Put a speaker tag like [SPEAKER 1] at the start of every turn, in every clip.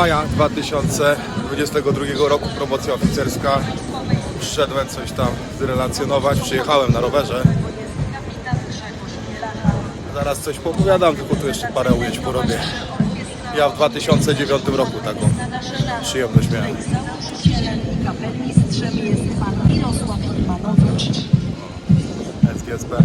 [SPEAKER 1] 6 maja 2022 roku, promocja oficerska. Przyszedłem coś tam zrelacjonować, przyjechałem na rowerze. Zaraz coś poopowiadam, tylko tu jeszcze parę ujęć porobię. Ja w 2009 roku taką przyjemność miałem.
[SPEAKER 2] Kapelmistrzem jest pan Mirosław Iwanowicz.
[SPEAKER 1] SGSP.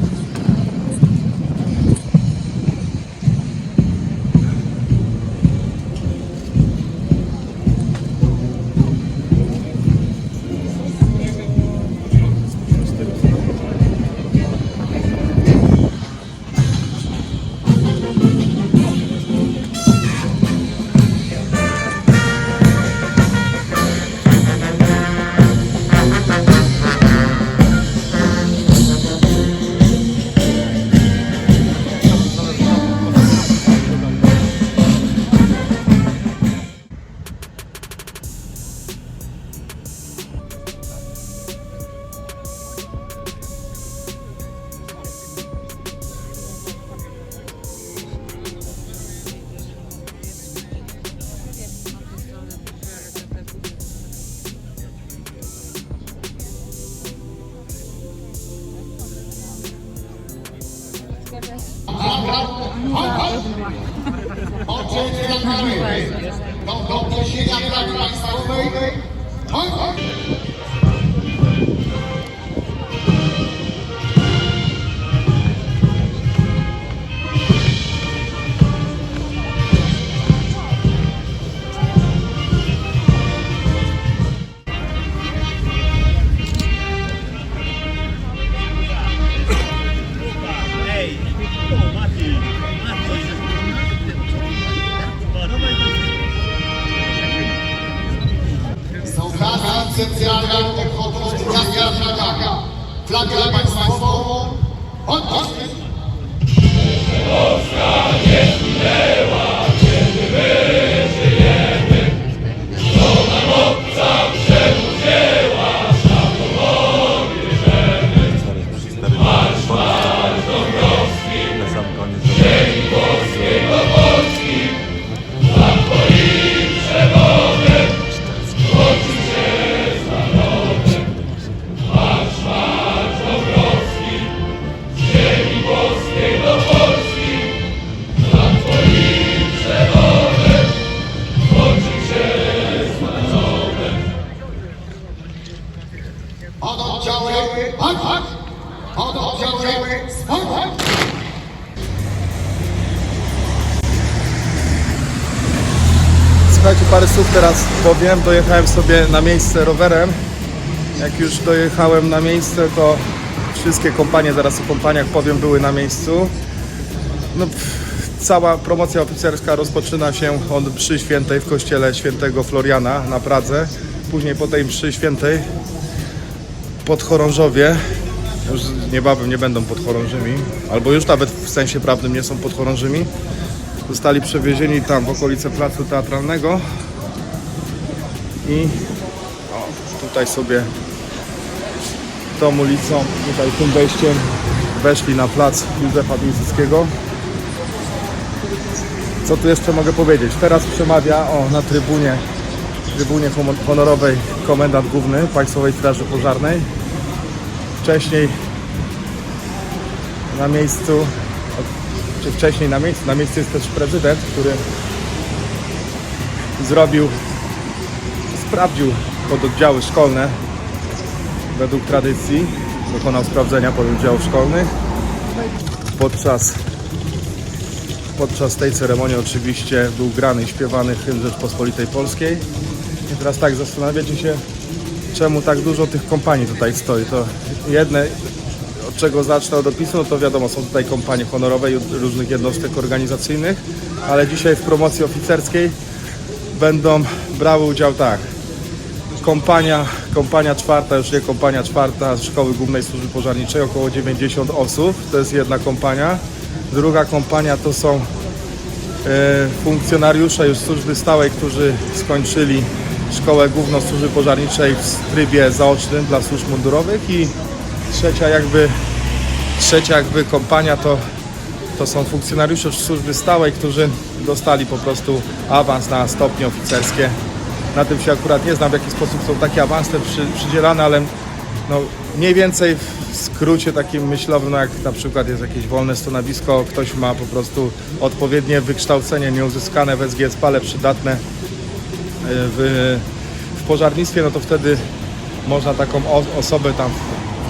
[SPEAKER 1] Powiem. Dojechałem sobie na miejsce rowerem. Jak już dojechałem na miejsce, to wszystkie kompanie, zaraz o kompaniach powiem, były na miejscu. No, cała promocja oficerska rozpoczyna się od mszy świętej w kościele świętego Floriana na Pradze. Później po tej mszy świętej podchorążowie, już niebawem nie będą podchorążymi, albo już nawet w sensie prawnym nie są podchorążymi, zostali przewiezieni tam w okolice placu teatralnego i o, tutaj sobie tą ulicą, tutaj tym wejściem weszli na plac Józefa Piłsudskiego. Co tu jeszcze mogę powiedzieć? Teraz przemawia o, na trybunie, trybunie honorowej komendant główny Państwowej Straży Pożarnej. Wcześniej na miejscu czy wcześniej na miejscu. Na miejscu jest też prezydent, który zrobił, sprawdził pododdziały szkolne według tradycji, dokonał sprawdzenia pododdziałów szkolnych. Podczas, podczas tej ceremonii oczywiście był grany i śpiewany hymn Rzeczpospolitej Polskiej. I teraz tak, zastanawiacie się, czemu tak dużo tych kompanii tutaj stoi. To jedne od czego zacznę od opisu, no to wiadomo, są tutaj kompanie honorowe i różnych jednostek organizacyjnych, ale dzisiaj w promocji oficerskiej będą brały udział tak. Kompania, kompania czwarta, już nie kompania czwarta Szkoły Głównej Służby Pożarniczej, około 90 osób, to jest jedna kompania. Druga kompania to są e, funkcjonariusze już służby stałej, którzy skończyli Szkołę Główną Służby Pożarniczej w trybie zaocznym dla służb mundurowych i trzecia jakby trzecia jakby kompania to, to są funkcjonariusze służby stałej, którzy dostali po prostu awans na stopnie oficerskie. Na tym się akurat nie znam, w jaki sposób są takie awanse przy, przydzielane, ale no, mniej więcej w skrócie takim myślowym, no jak na przykład jest jakieś wolne stanowisko, ktoś ma po prostu odpowiednie wykształcenie nieuzyskane w SGS, ale przydatne y, w, w pożarnictwie, no to wtedy można taką osobę tam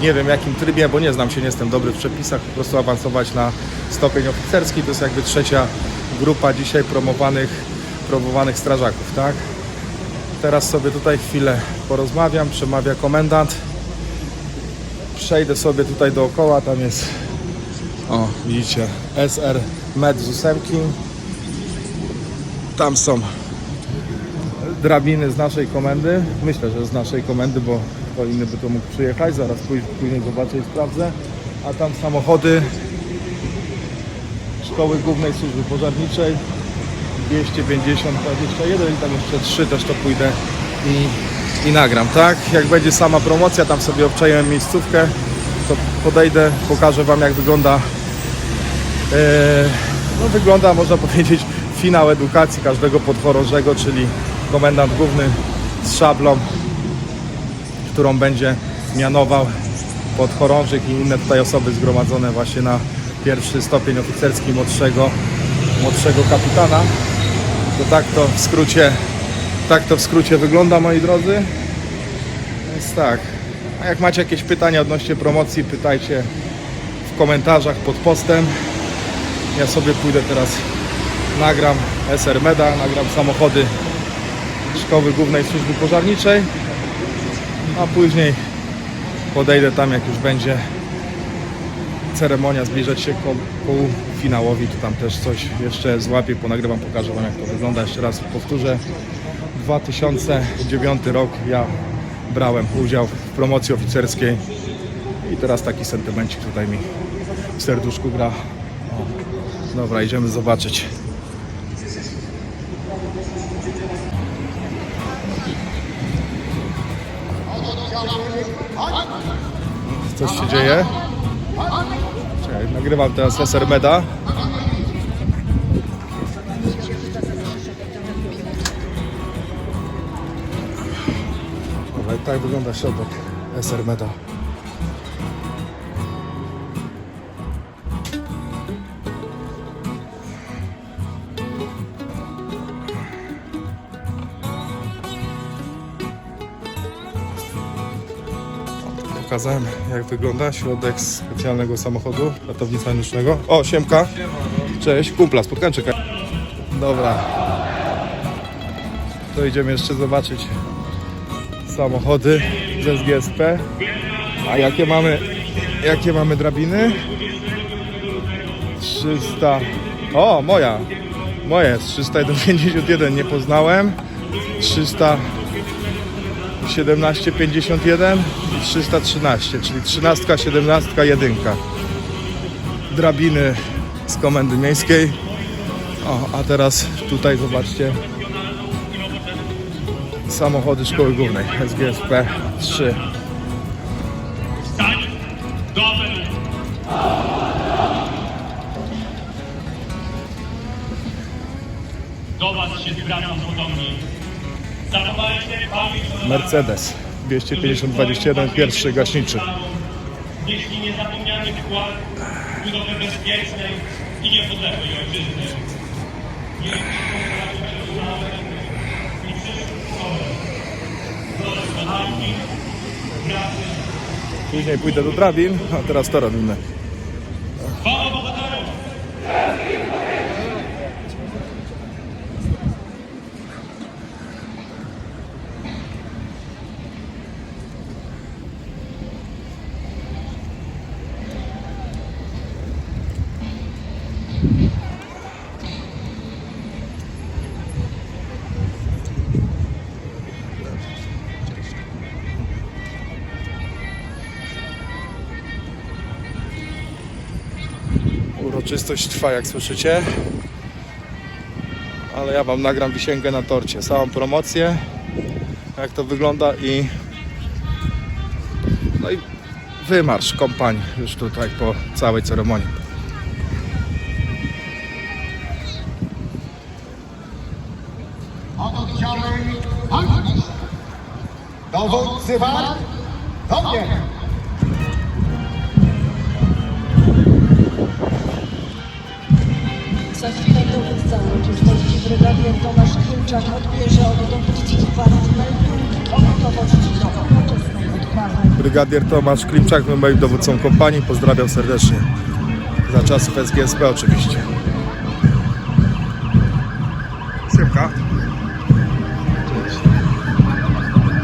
[SPEAKER 1] nie wiem jakim trybie, bo nie znam się, nie jestem dobry w przepisach, po prostu awansować na stopień oficerski. To jest jakby trzecia grupa dzisiaj promowanych, promowanych strażaków, tak? Teraz sobie tutaj chwilę porozmawiam, przemawia komendant. Przejdę sobie tutaj dookoła, tam jest, o widzicie, SR Med z ósemki. Tam są drabiny z naszej komendy. Myślę, że z naszej komendy, bo kto inny by to mógł przyjechać. Zaraz później zobaczę i sprawdzę. A tam samochody Szkoły Głównej Służby Pożarniczej 250 21 i tam jeszcze 3 też to pójdę i, i nagram, tak? Jak będzie sama promocja, tam sobie obczaję miejscówkę, to podejdę, pokażę Wam jak wygląda e, no wygląda można powiedzieć finał edukacji każdego podchorążego, czyli komendant główny z szablą, którą będzie mianował podchorążyk i inne tutaj osoby zgromadzone właśnie na pierwszy stopień oficerski młodszego, młodszego kapitana. To tak to w skrócie, tak to w skrócie wygląda moi drodzy. Więc tak. A jak macie jakieś pytania odnośnie promocji, pytajcie w komentarzach pod postem. Ja sobie pójdę teraz, nagram SR Meda, nagram samochody Szkoły Głównej Służby Pożarniczej, a później podejdę tam, jak już będzie ceremonia zbliżać się ku półfinałowi, to tam też coś jeszcze złapię, ponagrywam, pokażę Wam jak to wygląda. Jeszcze raz powtórzę, 2009 rok ja brałem udział w promocji oficerskiej i teraz taki sentymencik tutaj mi w serduszku gra. Dobra, idziemy zobaczyć. Coś się dzieje? Nagrywam teraz SR Meda. I tak wygląda środek SR Meda. Pokazałem jak wygląda środek specjalnego samochodu ratownictwa medycznego. O, Siemka. Cześć, kumpla, spotkałem czekaj. Dobra. To idziemy jeszcze zobaczyć samochody ze SGSP. A jakie mamy, jakie mamy drabiny? 300. O, moja. Moja jest 351, nie poznałem. 300 1751 i 313, czyli 13, 17, 1. Drabiny z komendy miejskiej. O, a teraz tutaj zobaczcie samochody szkoły głównej SGSP 3. Mercedes 25021 pierwszy gaśniczy.
[SPEAKER 3] Jeśli niezapomniany wkład w budowę bezpiecznej i niepodległej ojczyzny.
[SPEAKER 1] Później pójdę do drabin, a teraz to robimy. Uroczystość trwa, jak słyszycie. Ale ja Wam nagram wisienkę na torcie. Całą promocję, jak to wygląda i no i wymarsz kompanii już tutaj po całej ceremonii.
[SPEAKER 4] Oddziały Magnisz. Dowódcy walk do mnie.
[SPEAKER 2] Za chwilę dowódca uroczystości brygadier Tomasz Klimczak odbierze od dowódców wart meldunki o gotowości do nowoczesnej odprawy.
[SPEAKER 1] Brygadier Tomasz Klimczak był moim dowódcą kompanii. Pozdrawiam serdecznie. Za czasów SGSP oczywiście. Siemka.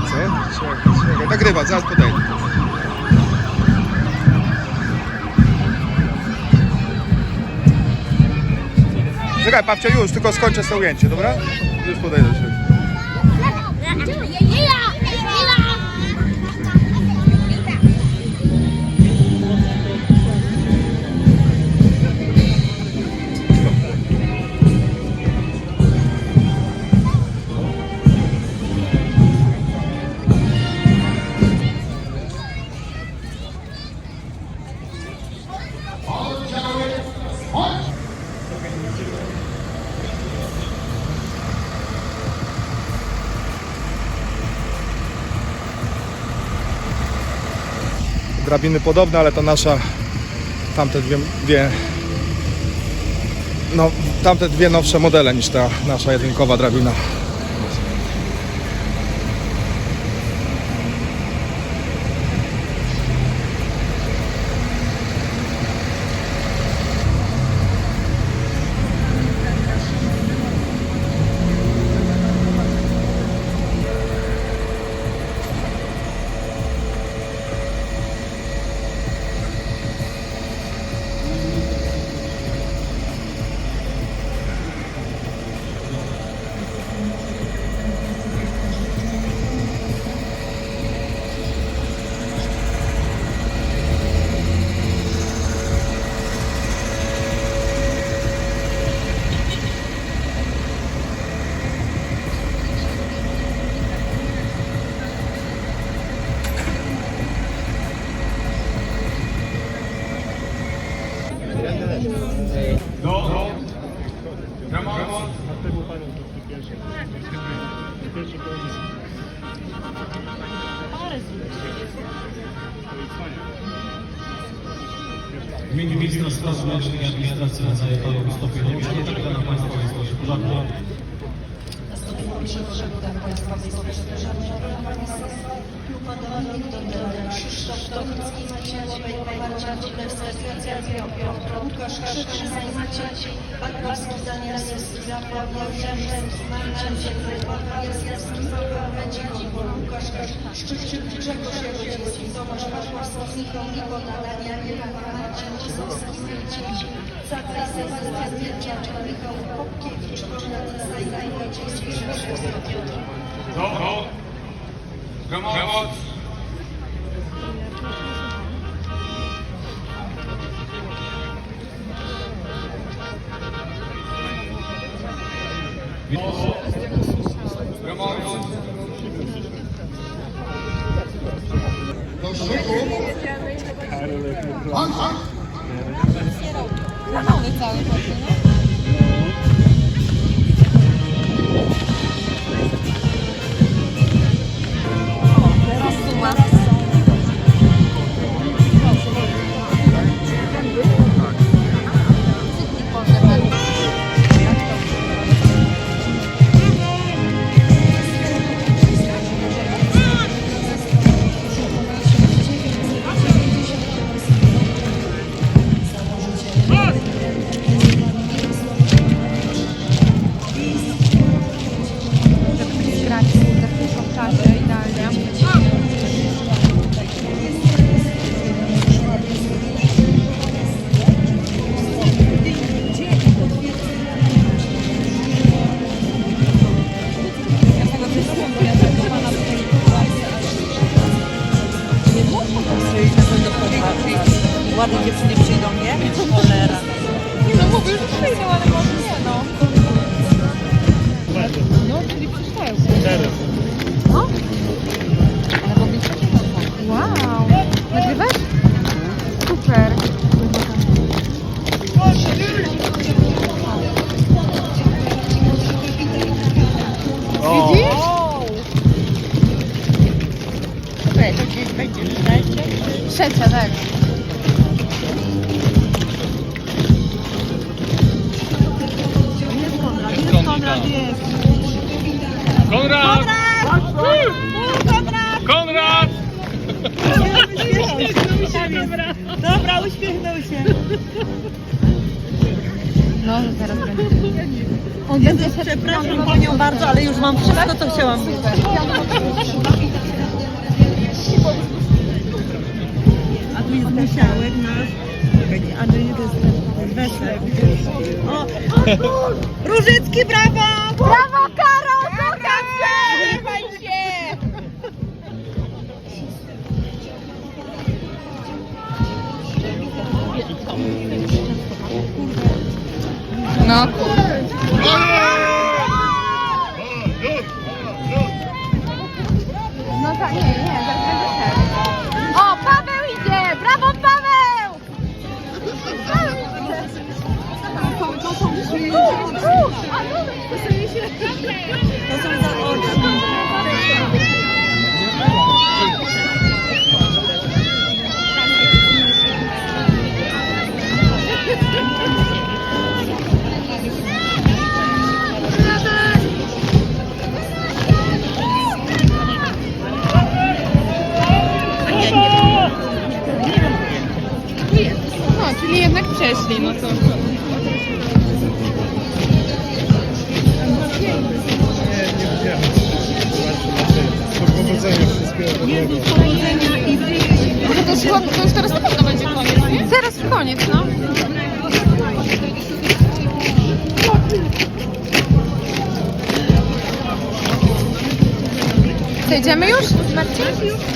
[SPEAKER 1] Co? Czekaj, czekaj. Nagrywa, zaraz podejdę. Czekaj, papcia, już, tylko skończę sobie ujęcie, dobra? Już podejdę się. Drabiny podobne, ale to nasza tamte dwie, dwie no, tamte dwie nowsze modele niż ta nasza jedynkowa drabina.
[SPEAKER 5] Naddaję panu wystąpienie. Panie kapitana państwa jest w porządku.
[SPEAKER 2] Przewodniczący Państwowej Służby Żandarmerii Pułkownik dr Krzysztof Tochnicki z Ciężkiej Poparcia Królewska Specjalna Piotr Łukasz Krzyczy Zajmacie Bakowski Daniel Syski Zapław Jędrzejczem Marcin Jasierski Paweł Wędzikon Łukasz Szczyszczyk Grzegorz Jagodziński Tomasz Nikola Daniel Jelewa Marcin Czesowski Zagraj se z zdjęcia Czarnego Popkiewicz, można zostać najmłodzieńszy rzecznik Piotr.
[SPEAKER 3] Brawo! Brawo!
[SPEAKER 4] Do szyku!
[SPEAKER 6] Karol, jak 那我们
[SPEAKER 7] 三个过呢 Trzecia,
[SPEAKER 6] tak.
[SPEAKER 3] Konrad! Konrad!
[SPEAKER 7] Dobra, uśmiechnął się.
[SPEAKER 6] No, teraz będzie.
[SPEAKER 7] Jezu, przepraszam Panią bardzo, ale już mam wszystko, co chciałam mówić. Różycki, brawo!
[SPEAKER 6] Brawo, Karol! Kocham się! No To są
[SPEAKER 7] za oczy.
[SPEAKER 6] Co, idziemy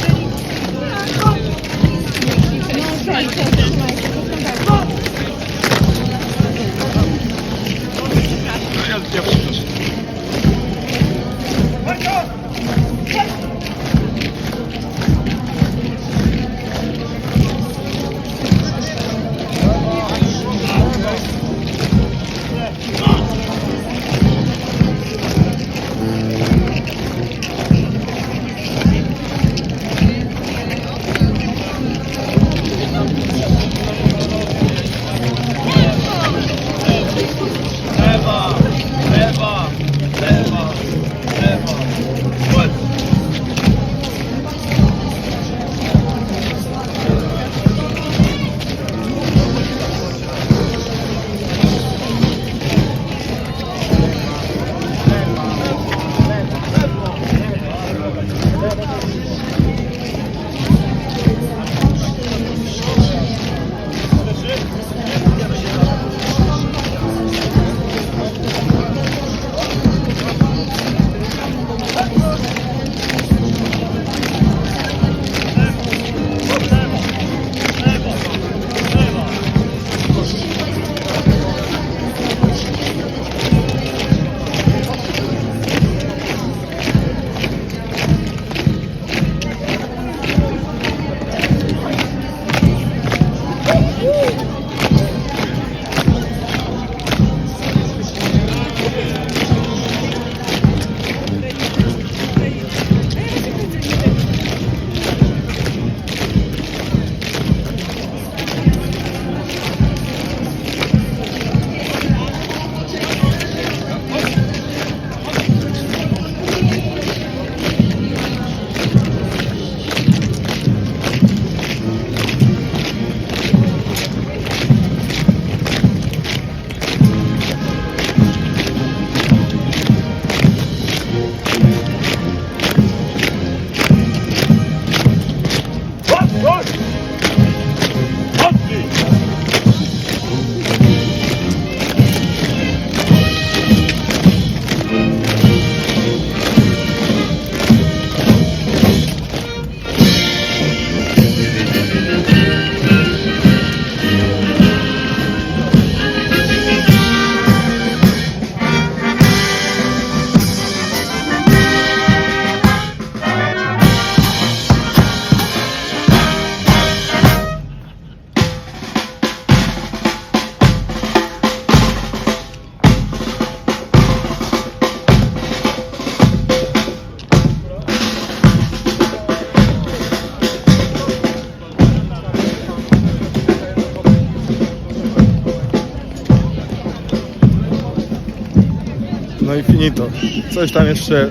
[SPEAKER 1] i finito. Coś tam jeszcze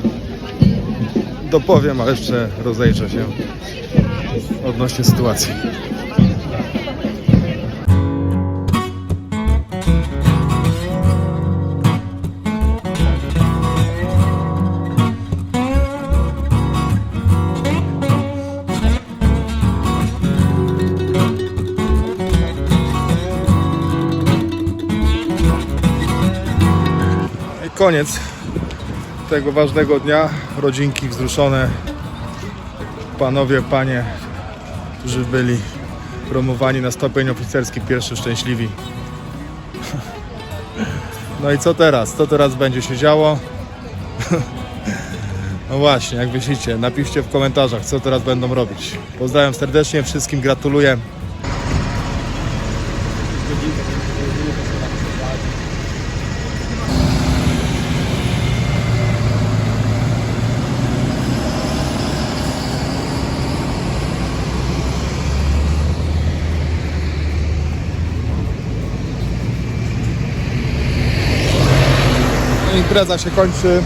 [SPEAKER 1] dopowiem, ale jeszcze rozejrzę się odnośnie sytuacji. Koniec tego ważnego dnia. Rodzinki wzruszone. Panowie, panie, którzy byli promowani na stopień oficerski, pierwszy szczęśliwi. No i co teraz? Co teraz będzie się działo? No właśnie, jak myślicie, napiszcie w komentarzach, co teraz będą robić. Pozdrawiam serdecznie, wszystkim gratuluję. Impreza się kończy.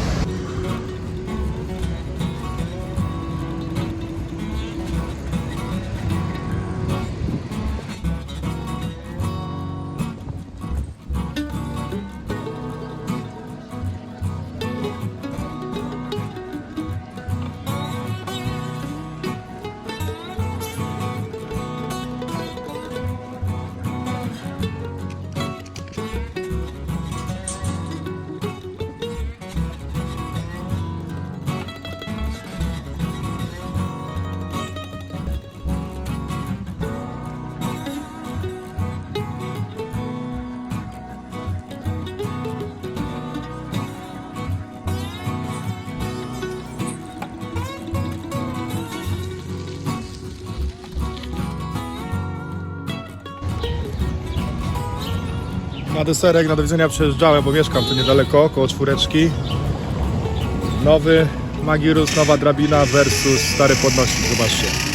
[SPEAKER 1] Na deserek, na do widzenia przejeżdżałem, bo mieszkam tu niedaleko, koło czwóreczki. Nowy Magirus, nowa drabina versus stary podnośnik, zobaczcie.